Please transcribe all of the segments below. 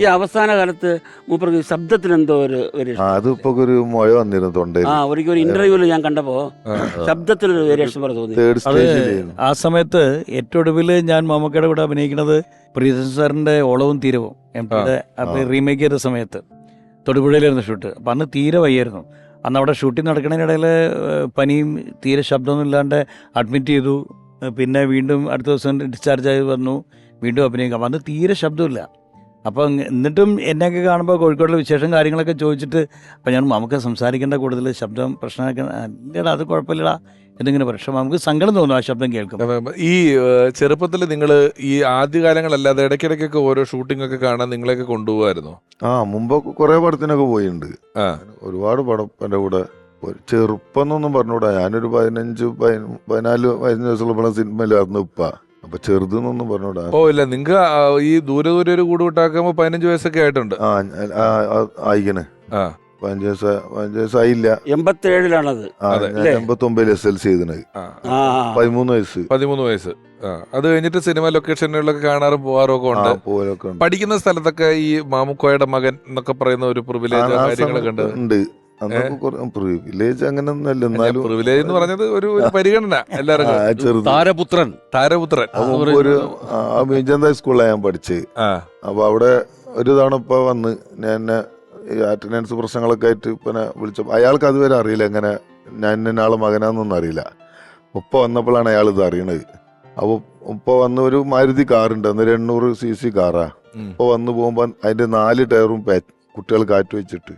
ഈ അവസാന കാലത്ത് മൂപ്പർക്ക് ശബ്ദത്തിന് എന്തോ ഒരു ഒരു ആ അതിപ്പോ ഒരു മുഴ വന്നിരുന്നു തൊണ്ടയിൽ ആ ഒരിക്കൽ ഒരു ഇന്റർവ്യൂൽ ഞാൻ കണ്ടപ്പോ ശബ്ദത്തിനൊരു വേരിയേഷൻ പോലെ തോന്നി. ആ സമയത്ത് ഏറ്റവും ഒടുവിൽ ഞാൻ മമ്മക്കയുടെ കൂടെ അഭിനയിക്കുന്നത് പ്രീതൻ സാറിന്റെ ഓളവും തീരവും എം റീമേക്ക് ചെയ്ത സമയത്ത്. തൊടുപുഴയിലായിരുന്നു ഷൂട്ട്. അപ്പം അന്ന് തീരെ വയ്യായിരുന്നു. അന്ന് അവിടെ ഷൂട്ടിംഗ് നടക്കുന്നതിനിടയിൽ പനിയും തീരെ ശബ്ദമൊന്നും ഇല്ലാണ്ട് അഡ്മിറ്റ് ചെയ്തു. പിന്നെ വീണ്ടും അടുത്ത ദിവസം ഡിസ്ചാർജ് ആയി വന്നു. വീണ്ടും അഭിനയിക്കാം അന്ന് തീരെ ശബ്ദമില്ല. അപ്പം എന്നിട്ടും എന്നെയൊക്കെ കാണുമ്പോൾ കോഴിക്കോടിലെ വിശേഷം കാര്യങ്ങളൊക്കെ ചോദിച്ചിട്ട് അപ്പം ഞാൻ നമുക്ക് സംസാരിക്കേണ്ട കൂടുതൽ ശബ്ദം പ്രശ്നമൊക്കെ ഇല്ലടാ അത് കുഴപ്പമില്ലടാ എന്നിങ്ങനെ പക്ഷേ നമുക്ക് സങ്കടം തോന്നും ആ ശബ്ദം കേൾക്കും ഈ ചെറുപ്പത്തിൽ നിങ്ങൾ ഈ ആദ്യകാലങ്ങളല്ലാതെ ഇടയ്ക്കിടയ്ക്കൊക്കെ ഓരോ ഷൂട്ടിംഗ് ഒക്കെ കാണാൻ നിങ്ങളെയൊക്കെ കൊണ്ടുപോകായിരുന്നു? ആ മുമ്പ് കുറേ പടത്തിനൊക്കെ പോയിട്ടുണ്ട്. ആ. ഒരുപാട് പടം എന്റെ കൂടെ ഒരു ചെറുപ്പം എന്നൊന്നും പറഞ്ഞൂടാ ഞാനൊരു പതിനഞ്ച് പതിന- പതിനാല് പതിനഞ്ച് വയസ്സുള്ള സിനിമയിലായിരുന്നു ഇപ്പ അപ്പൊ ചെറുതെന്നൊന്നും പറഞ്ഞോടാ. ഓ ഇല്ല നിങ്ങക്ക് ഈ ദൂരെ ദൂരെ ഒരു കൂട് വിട്ടാക്കുമ്പോൾ പതിനഞ്ച് വയസ്സൊക്കെ ആയിട്ടുണ്ട്. ആ ആ, ആ, ആയിക്കണ്. ആ. പതിനഞ്ച് വയസ്സ് പതിനഞ്ച് വയസ്സായില്ല. എൺപത്തേഴിലാണത് ആ അതെ. ഞാൻ അല്ലേ? എൺപത്തി ഒമ്പതിൽ എസ് എൽ സി ചെയ്തത് ആ. ആ. പതിമൂന്ന് വയസ്സ്. പതിമൂന്ന് വയസ്സ്. ആ. അത് കഴിഞ്ഞിട്ട് സിനിമ ലൊക്കേഷനുകളിലൊക്കെ കാണാറും പോകാറും ഒക്കെ ആ ഉണ്ട് പോലൊക്കെ ഉണ്ട്. പഠിക്കുന്ന സ്ഥലത്തൊക്കെ ഈ മാമുക്കോയുടെ മകൻ എന്നൊക്കെ പറയുന്ന ഒരു ആ, പ്രിവിലേജ് കാര്യങ്ങളൊക്കെ ഉണ്ട്. സമയത്ത് ഉണ്ട്. വില്ലേജ് അങ്ങനെ ഒന്നല്ല എന്നാലും പ്രിവിലേജ് എന്ന് പറഞ്ഞത് ഒരു ഒരു പരിഗണന എല്ലാവർക്കും താരപുത്രൻ. താരപുത്രൻ. ഒരു മീഞ്ചന്ത സ്കൂളിലാണ് ഞാൻ പഠിച്ചത് അപ്പൊ അവിടെ ഒരു തവണ ഇപ്പൊ വന്ന് ഞാൻ എന്നെ അറ്റൻഡൻസ് പ്രശ്നങ്ങളൊക്കെ ആയിട്ട് പിന്നെ വിളിച്ചപ്പോൾ അയാൾക്ക് അതുവരെ അറിയില്ല എങ്ങനെ ഞാൻ എന്നാളെ മകനാന്നൊന്നും അറിയില്ല. ഉപ്പ വന്നപ്പോഴാണ് അയാൾ ഇത് അറിയണത്. അപ്പൊ ഉപ്പ വന്ന ഒരു മാരുതി കാറുണ്ട് അന്നൊരു എണ്ണൂറ് സി സി കാറാ. ഇപ്പൊ ഉപ്പ വന്ന് പോകുമ്പോ അതിന്റെ നാല് ടയറും കുട്ടികൾ കാറ്റ് വെച്ചിട്ട്.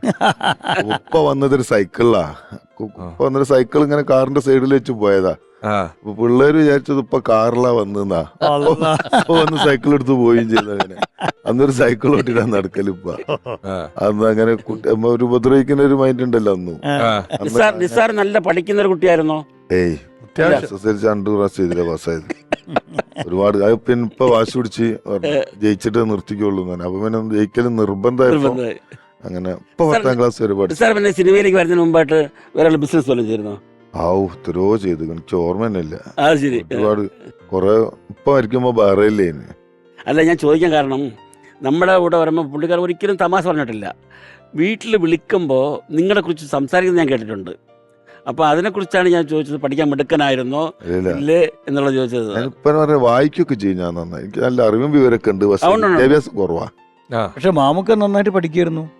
ഉപ്പ വന്നതൊരു സൈക്കിളാ സൈക്കിളിലാ ഉപ്പ വന്നൊരു സൈക്കിൾ ഇങ്ങനെ കാറിന്റെ സൈഡിൽ വെച്ച് പോയതാ. അപ്പൊ പിള്ളേര് വിചാരിച്ചത് ഇപ്പൊ കാറിലാ വന്നാ അപ്പൊ വന്ന് സൈക്കിൾ എടുത്ത് പോവുകയും ചെയ്തു അങ്ങനെ. അന്നൊരു സൈക്കിൾ ഓട്ടിട്ടാ നടക്കലിപ്പ അന്ന് അങ്ങനെ ഒരു ഉപദ്രവിക്കുന്ന ഒരു മൈൻഡ് ഉണ്ടല്ലോ അന്ന്. നിസാർ നല്ല പഠിക്കുന്ന ഒരു കുട്ടിയായിരുന്നോ? ഏയ് എക്സസൈസ് രണ്ടു പ്രാവശ്യം ചെയ്തില്ല പാസ്സായത്. ഒരുപാട് പിന്നെ ഇപ്പൊ വാശി പിടിച്ച് ജയിച്ചിട്ട് നിർത്തിക്കുള്ളൂ അപ്പൊ പിന്നെ ജയിക്കലും നിർബന്ധമായിരുന്നു നിർബന്ധമായി. അങ്ങനെ ഇപ്പൊ പത്താം ക്ലാസ് ഒരുപാട് പിന്നെ സിനിമയിലേക്ക് വരുന്നതിന് മുമ്പായിട്ട് വേറെ ബിസിനസ് വല്ലതും ചേരുന്നോ ആവു എത്രയോ ചെയ്തു. എനിക്ക് ഓർമ്മ തന്നെ ഇല്ല. ഒരുപാട് കുറെ ഇപ്പൊ മരിക്കുമ്പോ വേറെയില്ലേ അല്ല ഞാൻ ചോദിക്കാൻ കാരണം നമ്മുടെ കൂടെ വരുമ്പോൾ പുള്ളിക്കാർ ഒരിക്കലും തമാശ പറഞ്ഞിട്ടില്ല. വീട്ടിൽ വിളിക്കുമ്പോൾ നിങ്ങളെ കുറിച്ച് സംസാരിക്കുന്നത് ഞാൻ കേട്ടിട്ടുണ്ട്. അപ്പോൾ അതിനെക്കുറിച്ചാണ് ഞാൻ ചോദിച്ചത്. പഠിക്കാൻ മിടുക്കനായിരുന്നോ? ഇല്ല എന്നുള്ളത് ചോദിച്ചത്. ഞാൻ ഇപ്പൊ വായിക്കൊക്കെ ചെയ്യും ഞാൻ നന്നായി. എനിക്ക് നല്ല അറിവും വിവരമൊക്കെ ഉണ്ട് പക്ഷെ അതുകൊണ്ടാണ്. വിദ്യാഭ്യാസം കുറവാ. പക്ഷെ മാമുക്ക നന്നായിട്ട് പഠിക്കായിരുന്നു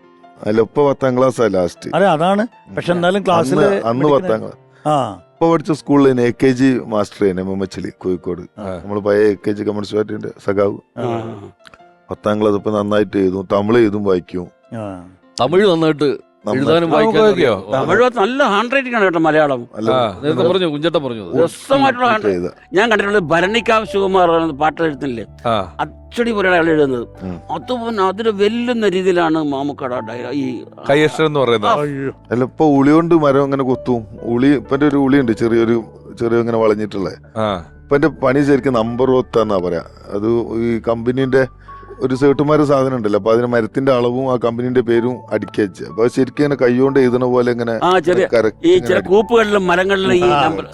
അല്ല ഇപ്പൊ പത്താം ക്ലാസ് ലാസ്റ്റ് അതെ അതാണ്. പക്ഷെ എന്നാലും ക്ലാസ്സിൽ അന്ന് അന്ന് പത്താം ക്ലാസ് ആ. ഇപ്പൊ പഠിച്ച സ്കൂളിൽ A K G master M M എച്ചിൽ കോഴിക്കോട്. നമ്മൾ നമ്മൾ പഴയ എ കെ ജി കമ്മ്യൂണിസ്റ്റ് പാർട്ടിന്റെ സഖാവ്. ആ. പത്താം ക്ലാസ് ഇപ്പൊ നന്നായിട്ട് എഴുതും തമിഴ് എഴുതും വായിക്കും. ആ. തമിഴ് നന്നായിട്ട് നന്നായി- എഴുതാനും വായിക്കാനൊക്കെയോ വായിക്കാനും തമിഴ് നല്ല ഹാൻഡ് റൈറ്റിംഗ് ആണ് കേട്ടോ മലയാളം. നേരത്തെ പറഞ്ഞു കുഞ്ചട്ട പറഞ്ഞു. രസമായിട്ടുള്ള ഹാൻഡ് ഞാൻ കണ്ടിട്ടുള്ളത് ഭരണിക്കാവ് ശിവകുമാർ എന്ന പാട്ട് എഴുത്തില്ലേ അച്ചടി പോലെയാണ് അയാൾ എഴുതുന്നത്. അതുപോലെ അതിന് വെല്ലുന്ന രീതിയിലാണ് മാമുക്കട ഈ കയ്യഷ്ടം എന്ന് പറയുന്നത്. അല്ല ഇപ്പൊ ഉളി കൊണ്ട് മരം അങ്ങനെ കൊത്തും. ഉളി ഇപ്പൊ ഒരു ഉളിയുണ്ട് ഉണ്ട് ചെറിയൊരു ചെറിയ ഇങ്ങനെ വളഞ്ഞിട്ടുള്ളത് ആ. ഇപ്പൊ എന്റെ പണി ശരിക്കും നമ്പർ ഒത്താന്നാ പറയാ. അത് ഈ കമ്പനീന്റെ ഒരു സേട്ടുമാര് സാധനം ഉണ്ടല്ലോ അപ്പൊ അതിന് മരത്തിന്റെ അളവും ആ കമ്പനിന്റെ പേരും അടുക്കി വെച്ച്. അപ്പൊ ശരിക്കും ഇങ്ങനെ കൈകൊണ്ട് എഴുതണ പോലെ ഇങ്ങനെ ആ ചെറിയ correct ഈ ഇങ്ങനെ ചില അടിക്കും. കൂപ്പുകളിലും മരങ്ങളിലും ഈ നമ്പർ.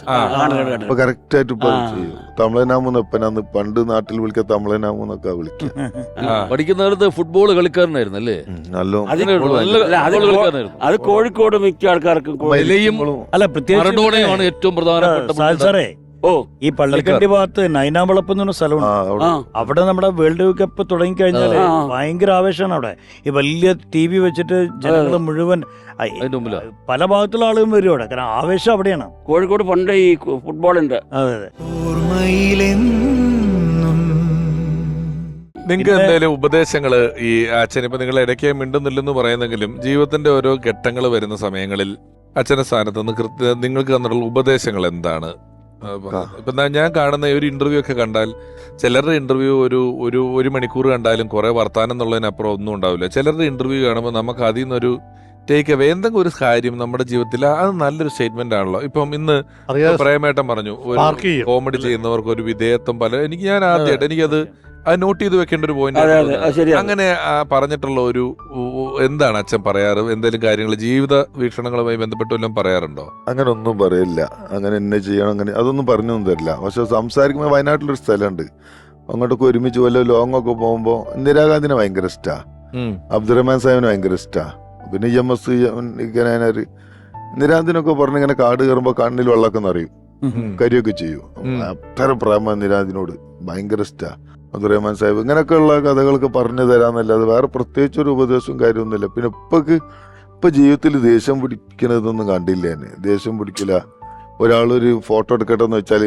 അപ്പൊ കറക്റ്റ് ആയിട്ട് ഇപ്പൊ അത് ആ. ചെയ്യും. തമിഴനാമെന്ന് ഇപ്പനാന്ന് പണ്ട് നാട്ടിൽ വിളിക്ക തമിഴനാമെന്നൊക്കെ വിളിക്കുക. ആ. പഠിക്കുന്ന കാലത്ത് ഫുട്ബോൾ കളിക്കാരനായിരുന്നു അല്ലേ? ഉം, നല്ല. അത് നല്ല അല്ല, അത് ഫുട്ബോൾ കളിക്കാരനായിരുന്നു. അത് കോഴിക്കോട് മിക്ക ആൾക്കാർക്കും കോ- അല്ല പ്രത്യേകിച്ച് മറഡോണയുമാണ് ഏറ്റവും പ്രധാനപ്പെട്ട സാൽ സാറേ ഓ ഈ പള്ളിക്കണ്ടി ഭാഗത്ത് നൈനാമ്പളപ്പ് എന്ന് പറഞ്ഞ സ്ഥലമുണ്ട്. അവിടെ. നമ്മുടെ വേൾഡ് കപ്പ് തുടങ്ങി കഴിഞ്ഞാൽ. ഭയങ്കര ആവേശമാണ് അവിടെ. ഈ വലിയ ടി വി വെച്ചിട്ട് ജനങ്ങൾ മുഴുവൻ പല ഭാഗത്തുള്ള ആളുകളും വരും അവിടെ. കാരണം ആവേശം അവിടെയാണ്. കോഴിക്കോട് പണ്ട് ഈ ഫുട്ബോൾ ഉണ്ട്. അതെ അതെ. നിങ്ങൾക്ക് എന്തെങ്കിലും ഉപദേശങ്ങൾ ഈ അച്ഛൻ ഇപ്പൊ നിങ്ങൾ ഇടയ്ക്ക് മിണ്ടുന്നില്ലെന്ന് പറയുന്നെങ്കിലും ജീവിതത്തിന്റെ ഓരോ ഘട്ടങ്ങൾ വരുന്ന സമയങ്ങളിൽ അച്ഛന്റെ സ്ഥാനത്ത് നിന്ന് കൃത്യ നിങ്ങൾക്ക് തന്നിട്ടുള്ള ഉപദേശങ്ങൾ എന്താണ്? ഇപ്പൊ ഞാൻ കാണുന്ന ഒരു ഇന്റർവ്യൂ ഒക്കെ കണ്ടാൽ ചിലരുടെ ഇന്റർവ്യൂ ഒരു ഒരു ഒരു മണിക്കൂർ കണ്ടാലും കുറെ വർത്താനം എന്നുള്ളതിനപ്പുറം ഒന്നും ഉണ്ടാവില്ല. ചിലരുടെ ഇന്റർവ്യൂ കാണുമ്പോൾ നമുക്ക് അതിൽ നിന്നൊരു ടേക്ക് അവേ എന്തെങ്കിലും ഒരു കാര്യം നമ്മുടെ ജീവിതത്തിൽ അത് നല്ലൊരു സ്റ്റേറ്റ്മെന്റ് ആണല്ലോ. ഇപ്പം ഇന്ന് പ്രേമേട്ടം പറഞ്ഞു ഒരു കോമഡി ചെയ്യുന്നവർക്ക് ഒരു വിധേയത്വം പല. എനിക്ക് ഞാൻ ആദ്യമായിട്ട് എനിക്കത് അത് നോട്ട് ചെയ്ത് വെക്കേണ്ട ഒരു പോയിന്റ് അതെ അതെ. അങ്ങനെ പറഞ്ഞിട്ടുള്ള ഒരു എന്താണ് അച്ഛൻ പറയാറ്? എന്തെങ്കിലും കാര്യങ്ങൾ ജീവിത വീക്ഷണങ്ങളുമായി ബന്ധപ്പെട്ട് വല്ലതും പറയാറുണ്ടോ? അങ്ങനെ ഒന്നും പറയില്ല. അങ്ങനെ എന്നെ ചെയ്യണം അങ്ങനെ അതൊന്നും പറഞ്ഞൊന്നും തരില്ല. പക്ഷെ സംസാരിക്കുമ്പോൾ വയനാട്ടിലൊരു സ്ഥലമുണ്ട്. അങ്ങോട്ടൊക്കെ ഒരുമിച്ച് വല്ല ലോങ് ഒക്കെ പോകുമ്പോൾ ഇന്ദിരാഗാന്ധിനെ ഭയങ്കര ഇഷ്ടാ. അബ്ദുറഹ്മാൻ സാഹിബിന് ഭയങ്കര ഇഷ്ടമാണ് പിന്നെ ഇ എം എസ് ഇങ്ങനെ നിരാന്തിനൊക്കെ പറഞ്ഞ് ഇങ്ങനെ കാട് കയറുമ്പോൾ കണ്ണിൽ വെള്ളമൊക്കെ നിറയും. കരിയൊക്കെ ചെയ്യും. അത്ര പ്രേമ നിരാന്തിനോട് ഭയങ്കര ഇഷ്ടമാണ് അബ്ദുറഹ്മാൻ സാഹിബ് ഇങ്ങനെയൊക്കെയുള്ള കഥകളൊക്കെ പറഞ്ഞു തരാമെന്നല്ലാതെ വേറെ പ്രത്യേകിച്ച് ഒരു ഉപദേശവും കാര്യമൊന്നുമില്ല പിന്നെ ഇപ്പൊക്ക് ഇപ്പൊ ജീവിതത്തിൽ ദേഷ്യം പിടിക്കണതൊന്നും കണ്ടില്ല തന്നെ ദേഷ്യം പിടിക്കില്ല. ഒരാളൊരു ഫോട്ടോ എടുക്കട്ടെ എന്ന് വെച്ചാൽ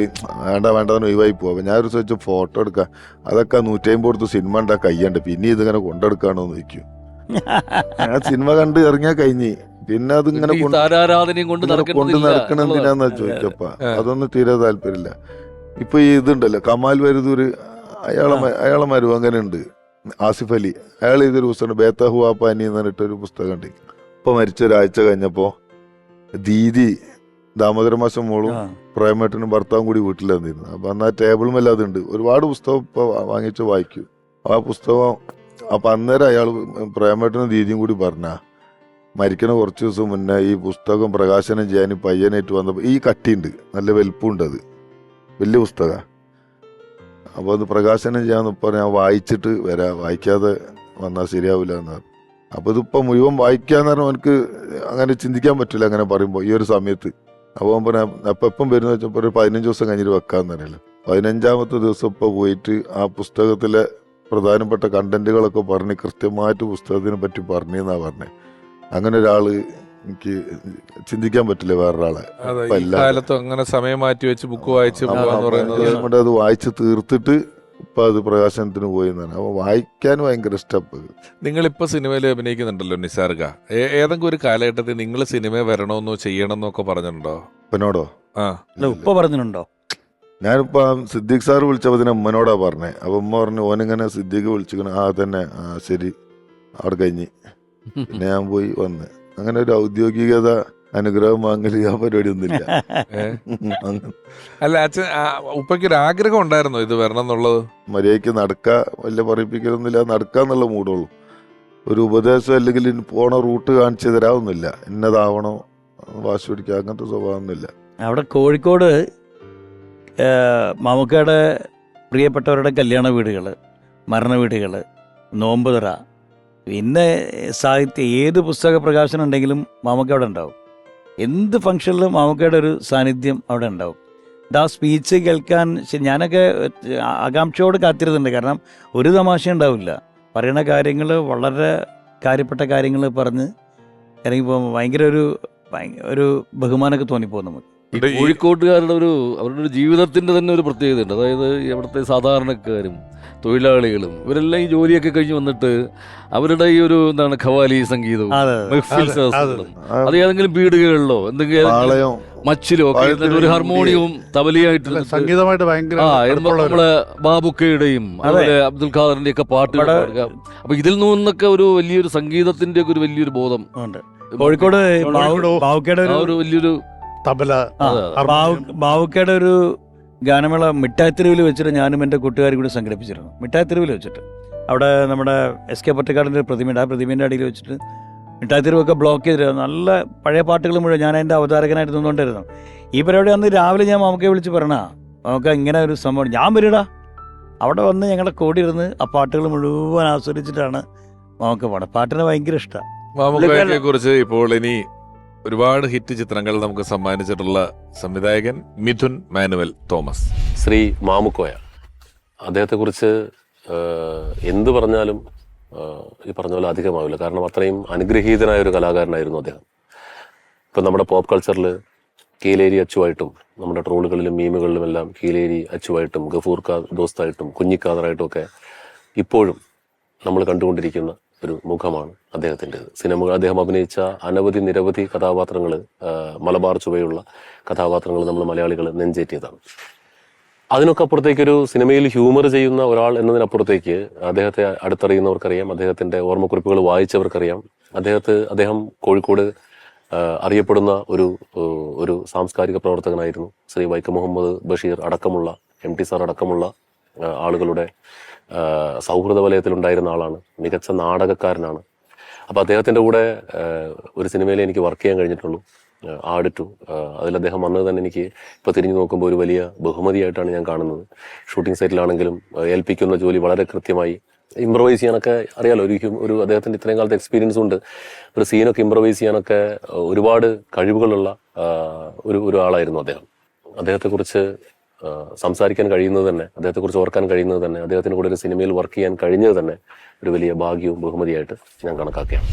വേണ്ട വേണ്ടതെന്ന് ഒഴിവായി പോവാം. ഞാൻ ഒരു ചോദിച്ചാൽ ഫോട്ടോ എടുക്കാം. അതൊക്കെ നൂറ്റമ്പത് കൊടുത്ത് സിനിമ ഉണ്ടാ കയ്യണ്ട്. പിന്നെ ഇതിങ്ങനെ കൊണ്ടെടുക്കാണോ എന്ന് ചോദിക്കും. ഞാൻ സിനിമ കണ്ട് ഇറങ്ങിയാൽ കഴിഞ്ഞ്. പിന്നെ അതിങ്ങനെ കൊണ്ട് നടക്കണം എന്തിനാന്നാ. ചോദിച്ചപ്പ. അതൊന്നും തീരെ താല്പര്യമില്ല. ഇപ്പൊ ഈ ഇതുണ്ടല്ലോ കമാൽ വരുതൂര് അയാളെ അയാളമാരും അയാളെ മരു അങ്ങനെ ഉണ്ട് ആസിഫ് അലി. അയാൾ ഇതൊരു പുസ്തകം ബേത്തഹുവാ പാനി എന്ന് പറഞ്ഞിട്ടൊരു പുസ്തകം ഉണ്ട് ഇപ്പൊ മരിച്ച ഒരാഴ്ച കഴിഞ്ഞപ്പോ ദീദി ദാമോദര മാസം മോളും. പ്രേമേട്ടനും ഭർത്താവും കൂടി വീട്ടിൽ വന്നിരുന്നു. അപ്പൊ അന്ന് ആ ടേബിളും അതുണ്ട്. ഒരുപാട് പുസ്തകം ഇപ്പൊ വാങ്ങിച്ച് വായിക്കും. ആ പുസ്തകം അപ്പൊ അന്നേരം അയാൾ പ്രേമേട്ടനും ദീദിയും കൂടി പറഞ്ഞ മരിക്കണ കുറച്ച് ദിവസം മുന്നേ ഈ പുസ്തകം പ്രകാശനം ചെയ്യാൻ പയ്യനായിട്ട് വന്നപ്പോൾ ഈ കട്ടിയുണ്ട്. നല്ല വലിപ്പമുണ്ട് അത്. വലിയ പുസ്തക. അപ്പോൾ അത് പ്രകാശനം ചെയ്യാമെന്ന് ഇപ്പോൾ ഞാൻ വായിച്ചിട്ട് വരാം. വായിക്കാതെ വന്നാൽ ശരിയാവില്ല എന്ന് അപ്പോൾ ഇതിപ്പോൾ മുഴുവൻ വായിക്കാന്ന് പറഞ്ഞാൽ എനിക്ക് അങ്ങനെ ചിന്തിക്കാൻ പറ്റില്ല അങ്ങനെ പറയുമ്പോൾ ഈ ഒരു സമയത്ത്. അപ്പോൾ പറഞ്ഞ അപ്പം എപ്പം വരുന്ന വെച്ചപ്പോൾ ഒരു പതിനഞ്ച് ദിവസം കഴിഞ്ഞിട്ട് വെക്കാമെന്ന് അറിയില്ല പതിനഞ്ചാമത്തെ ദിവസം ഇപ്പോൾ പോയിട്ട് ആ പുസ്തകത്തിലെ പ്രധാനപ്പെട്ട കണ്ടന്റുകളൊക്കെ പറഞ്ഞ് കൃത്യമായിട്ട് പുസ്തകത്തിനെ പറ്റി പറഞ്ഞെന്നാണ് പറഞ്ഞത് അങ്ങനെ ഒരാൾ എനിക്ക് ചിന്തിക്കാൻ പറ്റില്ല വേറൊരാളെ. കാലത്ത് അങ്ങനെ സമയം മാറ്റി വെച്ച് ബുക്ക് വായിച്ച് അപ്പൊ അത് വായിച്ച് തീർത്തിട്ട് ഇപ്പൊ അത് പ്രകാശനത്തിന് പോയി എന്നാണ്. അപ്പൊ വായിക്കാൻ ഭയങ്കര ഇഷ്ടപ്പെട്ടു ഇപ്പൊ സിനിമയിൽ അഭിനയിക്കുന്നുണ്ടല്ലോ നിസാർഗ ഏതെങ്കിലും ഒരു കാലഘട്ടത്തിൽ നിങ്ങൾ സിനിമ വരണമെന്നോ ചെയ്യണമെന്നോ ഒക്കെ പറഞ്ഞിട്ടുണ്ടോ? അപ്പനോടോ ആ. അല്ല ഉപ്പ പറഞ്ഞിട്ടുണ്ടോ? ഞാനിപ്പോ സിദ്ദീഖ് സാർ വിളിച്ചപ്പോ ഇതിനെ ഉമ്മനോടാ പറഞ്ഞേ. അപ്പൊ ഉമ്മ പറഞ്ഞു ഓനിങ്ങനെ സിദ്ദീഖ് വിളിച്ചിക്കണ. ആ തന്നെ ആ ശരി. അവിടെ കഴിഞ്ഞ്. പിന്നെ ഞാൻ പോയി വന്ന്. അങ്ങനെ ഒരു ഔദ്യോഗികത അനുഗ്രഹം വാങ്ങൽ ആ പരിപാടി ഒന്നുമില്ല? അല്ല അച്ഛൻ ഉപ്പയ്ക്ക് ഒരു ആഗ്രഹം ഉണ്ടായിരുന്നോ ഇത് വരണം എന്നുള്ളത്? മര്യാദയ്ക്ക് നടക്ക വല്ല പറയിപ്പിക്കലൊന്നുമില്ല നടക്കാന്നുള്ള മൂടുള്ളൂ. ഒരു ഉപദേശം അല്ലെങ്കിൽ ഇനി പോണ റൂട്ട് കാണിച്ചു തരാവുന്നില്ല ഇന്നതാവണോ വാശി പിടിക്കുക അങ്ങനത്തെ സ്വഭാവമൊന്നുമില്ല. അവിടെ കോഴിക്കോട് മമ്മൂക്കയുടെ പ്രിയപ്പെട്ടവരുടെ കല്യാണ വീടുകൾ മരണ വീടുകൾ നോമ്പുതറ പിന്നെ സാഹിത്യ ഏത് പുസ്തക പ്രകാശനം ഉണ്ടെങ്കിലും മാമക്ക അവിടെ ഉണ്ടാവും. എന്ത് ഫംഗ്ഷനിലും മാമക്കയുടെ ഒരു സാന്നിധ്യം അവിടെ ഉണ്ടാവും. ഇത് ആ സ്പീച്ച് കേൾക്കാൻ ഞാനൊക്കെ ആകാംക്ഷയോട് കാത്തിരുന്നുണ്ട്. കാരണം ഒരു തമാശ ഉണ്ടാവില്ല. പറയുന്ന കാര്യങ്ങൾ വളരെ കാര്യപ്പെട്ട കാര്യങ്ങൾ പറഞ്ഞ് ഇറങ്ങിപ്പോ ഭയങ്കര ഒരു ഒരു ബഹുമാനമൊക്കെ തോന്നിപ്പോകും നമുക്ക്. കോഴിക്കോട്ടുകാരുടെ ഒരു അവരുടെ ഒരു ജീവിതത്തിന്റെ തന്നെ ഒരു പ്രത്യേകതയുണ്ട്. അതായത് ഇവിടുത്തെ സാധാരണക്കാരും തൊഴിലാളികളും ഇവരെല്ലാം ഈ ജോലിയൊക്കെ കഴിഞ്ഞ് വന്നിട്ട് അവരുടെ ഈ ഒരു എന്താണ് ഖവാലി സംഗീതവും അതെ മെഹ്ഫിൽ ഏതെങ്കിലും വീടുകളിലോ എന്തെങ്കിലും മച്ചിലോ ഒക്കെ ഒരു ഹാർമോണിയവും തബലിയായിട്ട് സംഗീതമായിട്ട് ഭയങ്കര നമ്മളെ ബാബുക്കയുടെയും അതുപോലെ അബ്ദുൽ ഖാദറിന്റെ ഒക്കെ പാട്ടുകൾ അപ്പൊ ഇതിൽ നിന്നൊക്കെ ഒരു വലിയൊരു സംഗീതത്തിന്റെ ഒക്കെ ഒരു വലിയൊരു ബോധം. കോഴിക്കോട് ഒരു വലിയൊരു തബല ബാവുക്കയുടെ ഒരു ഗാനമേള മിഠായിത്തെരുവിൽ വെച്ചിട്ട് ഞാനും എന്റെ കൂട്ടുകാരും കൂടി സംഘടിപ്പിച്ചിരുന്നു. മിഠായിത്തെരുവിൽ വെച്ചിട്ട്. അവിടെ നമ്മുടെ എസ് കെ പൊറ്റക്കാടിന്റെ ഒരു പ്രതിമയുണ്ട്. ആ പ്രതിമേന്റെ അടിയിൽ വെച്ചിട്ട് മിഠായിത്തെരുവൊക്കെ ബ്ലോക്ക് ചെയ്തിരുന്നു. നല്ല പഴയ പാട്ടുകൾ മുഴുവൻ ഞാൻ അതിന്റെ അവതാരകനായിട്ട് നിന്നുകൊണ്ടിരുന്നു. ഈ പരിപാടി അന്ന് രാവിലെ ഞാൻ മാമക്കെ വിളിച്ച് പറഞ്ഞാ നമുക്ക് ഇങ്ങനെ ഒരു സംഭവം ഞാൻ വരിടാ. അവിടെ വന്ന് ഞങ്ങളുടെ കൂടി ഇരുന്ന് ആ പാട്ടുകൾ മുഴുവൻ ആസ്വദിച്ചിട്ടാണ് മാമക്ക് പാടുക പാട്ടിനെ ഭയങ്കര ഇഷ്ടമാണ് മാമുക്കോയെ കുറിച്ച് ഇപ്പോൾ ഇനി ഒരുപാട് ഹിറ്റ് ചിത്രങ്ങൾ നമുക്ക് സമ്മാനിച്ചിട്ടുള്ള സംവിധായകൻ മിഥുൻ മാനുവൽ തോമസ്. ശ്രീ മാമുക്കോയ അദ്ദേഹത്തെക്കുറിച്ച് കുറിച്ച് എന്ത് പറഞ്ഞാലും ഈ പറഞ്ഞ പോലെ അധികമാവില്ല. കാരണം അത്രയും അനുഗ്രഹീതനായ ഒരു കലാകാരനായിരുന്നു അദ്ദേഹം. ഇപ്പം നമ്മുടെ പോപ്പ് കൾച്ചറിൽ കീലേരി അച്ചുവായിട്ടും നമ്മുടെ ട്രോളുകളിലും മീമുകളിലും എല്ലാം കീലേരി അച്ചുവായിട്ടും ഗഫൂർ ഖാ ദോസ്തായിട്ടും കുഞ്ഞിക്കാതറായിട്ടും ഒക്കെ ഇപ്പോഴും നമ്മൾ കണ്ടുകൊണ്ടിരിക്കുന്ന ഒരു മുഖമാണ് അദ്ദേഹത്തിന്റെത് സിനിമകൾ അദ്ദേഹം അഭിനയിച്ച അനവധി നിരവധി കഥാപാത്രങ്ങൾ മലബാർ ചുവയുള്ള കഥാപാത്രങ്ങൾ നമ്മൾ മലയാളികൾ നെഞ്ചേറ്റിയതാണ്. അതിനൊക്കെ അപ്പുറത്തേക്ക് ഒരു സിനിമയിൽ ഹ്യൂമർ ചെയ്യുന്ന ഒരാൾ എന്നതിനപ്പുറത്തേക്ക് അദ്ദേഹത്തെ അടുത്തറിയുന്നവർക്കറിയാം അദ്ദേഹത്തിന്റെ ഓർമ്മക്കുറിപ്പുകൾ വായിച്ചവർക്കറിയാം. അദ്ദേഹത്തെ അദ്ദേഹം കോഴിക്കോട് അറിയപ്പെടുന്ന ഒരു ഒരു സാംസ്കാരിക പ്രവർത്തകനായിരുന്നു. ശ്രീ വൈക്കം മുഹമ്മദ് ബഷീർ അടക്കമുള്ള എം ടി സാർ അടക്കമുള്ള ആളുകളുടെ സൗഹൃദ വലയത്തിലുണ്ടായിരുന്ന ആളാണ്. മികച്ച നാടകക്കാരനാണ്. അപ്പോൾ അദ്ദേഹത്തിന്റെ കൂടെ ഒരു സിനിമയിൽ എനിക്ക് വർക്ക് ചെയ്യാൻ കഴിഞ്ഞിട്ടുള്ളൂ. ആടിട്ടു. അതിൽ അദ്ദേഹം വന്നത് തന്നെ എനിക്ക് ഇപ്പോൾ തിരിഞ്ഞു നോക്കുമ്പോൾ ഒരു വലിയ ബഹുമതിയായിട്ടാണ് ഞാൻ കാണുന്നത്. ഷൂട്ടിംഗ് സൈറ്റിലാണെങ്കിലും ഏൽപ്പിക്കുന്ന ജോലി വളരെ കൃത്യമായി ഇമ്പ്രവൈസ് ചെയ്യാനൊക്കെ അറിയാലോ. ഒരു ഒരു അദ്ദേഹത്തിന്റെ ഇത്രയും കാലത്തെ എക്സ്പീരിയൻസ് ഉണ്ട് ഒരു സീനൊക്കെ ഇമ്പ്രവൈസ് ചെയ്യാനൊക്കെ ഒരുപാട് കഴിവുകളുള്ള ഒരു ഒരാളായിരുന്നു അദ്ദേഹം. അദ്ദേഹത്തെക്കുറിച്ച് സംസാരിക്കാൻ കഴിയുന്നത് തന്നെ അദ്ദേഹത്തെ അദ്ദേഹത്തെക്കുറിച്ച് ഓർക്കാൻ കഴിയുന്നത് തന്നെ അദ്ദേഹത്തിന് കൂടെ ഒരു സിനിമയിൽ വർക്ക് ചെയ്യാൻ കഴിഞ്ഞത് തന്നെ ഒരു വലിയ ഭാഗ്യവും ബഹുമതിയായിട്ട് ഞാൻ കണക്കാക്കുകയാണ്